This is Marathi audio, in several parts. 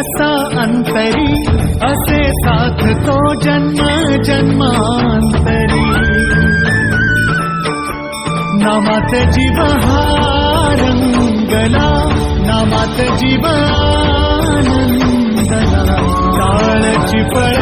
अन्तरि जन्म जन्मान्तरि नव जीव नमत नवत् जीवना कालजि प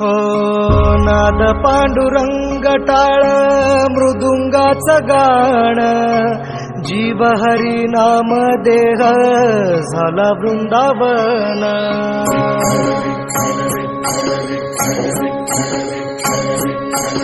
Oh, nada pandurang टाळ मृदुंगाच गाण. जीव हरी नाम देह झाला वृंदावन.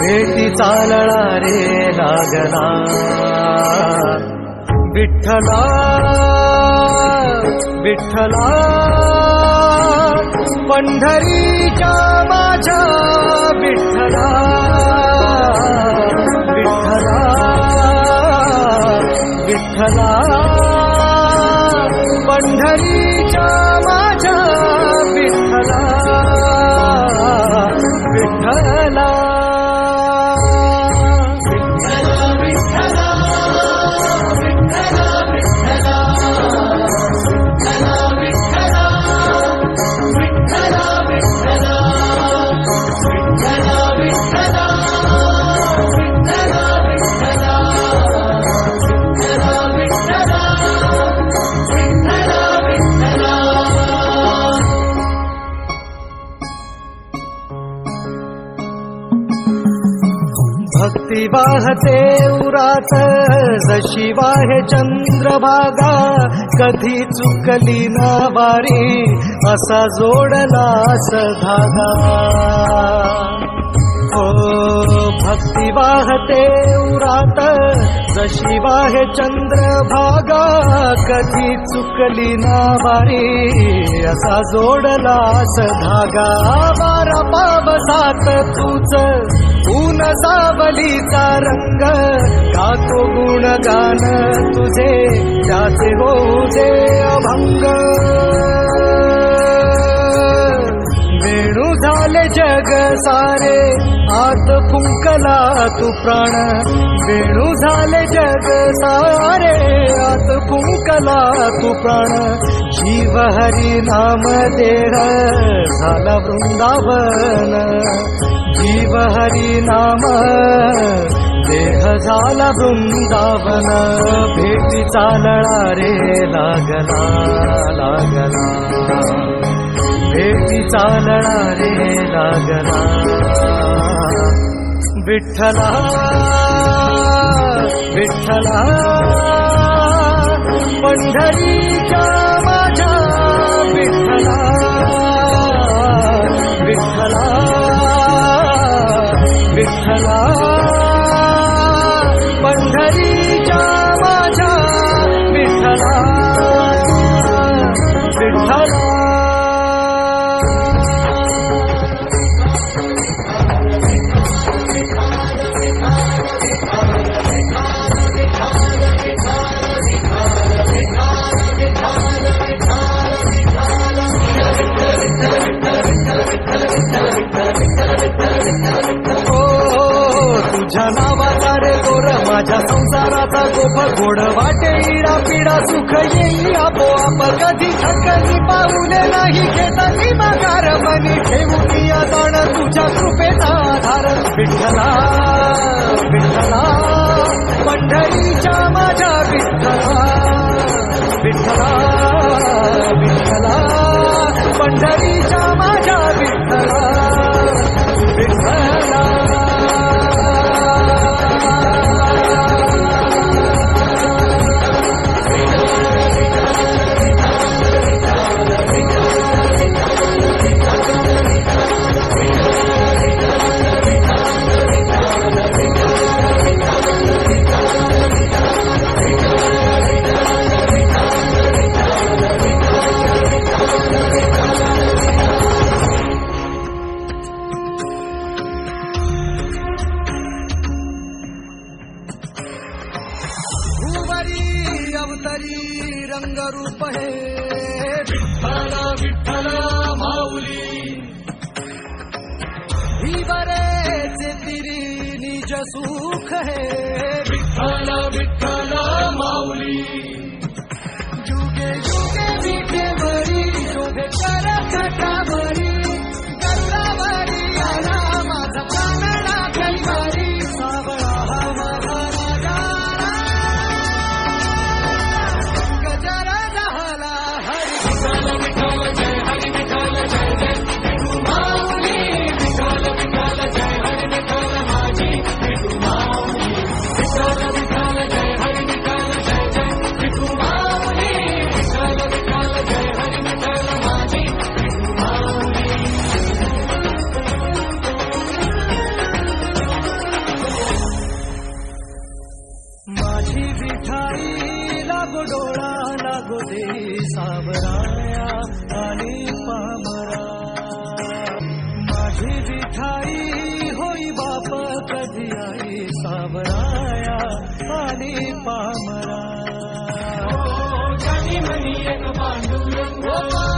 भेटी चालणा रे लागला. विठ्ठला विठ्ठला पंढरीच्या माझ्या विठ्ठला विठ्ठला विठ्ठला पंढरी भक्ती वाहते उरात. जशी वाहे चंद्रभागा कधी चुकली ना बारी असा जोडलास धागा ओ भक्ती वाहते उरात. जशी वाहे चंद्रभागा कधी चुकली ना बारी असा जोडलास धागा वारा पावसात तूच ऊन सावलीचा रंग गातो गुणगान तुझे त्याचे होऊ दे अभंग. सारे आत फुंकला तू प्राण. वेणू झाले जग सारे आत फुंकला तू प्राण. शिव हरी नाम देह झाला वृंदावन. जीव हरी नाम देह झाला वृंदावन. भेटी चालणारे लागला लागला. चालणा रे लागला विठ्ठला विठ्ठला पंढरीच्या माझ्या विठ्ठला विठ्ठला विठ्ठला पंढरीच्या तुझ्या नावाचा रे गोर माझ्या संसाराचा गोप गोड वाटे इडा पिडा सुख येई आपोआप. कधी थकली पाऊले नाही घेतली माघार मनी ठेवू या जाण तुझ्या कृपेचा आधार. विठ्ठला विठ्ठला पंढरीच्या माझ्या विठ्ठला. विठ्ठला विठ्ठला पंढरीच्या सुख हे विठ्ठला विठ्ठला घबराया पानी पामरा या मली पानि मलिक पा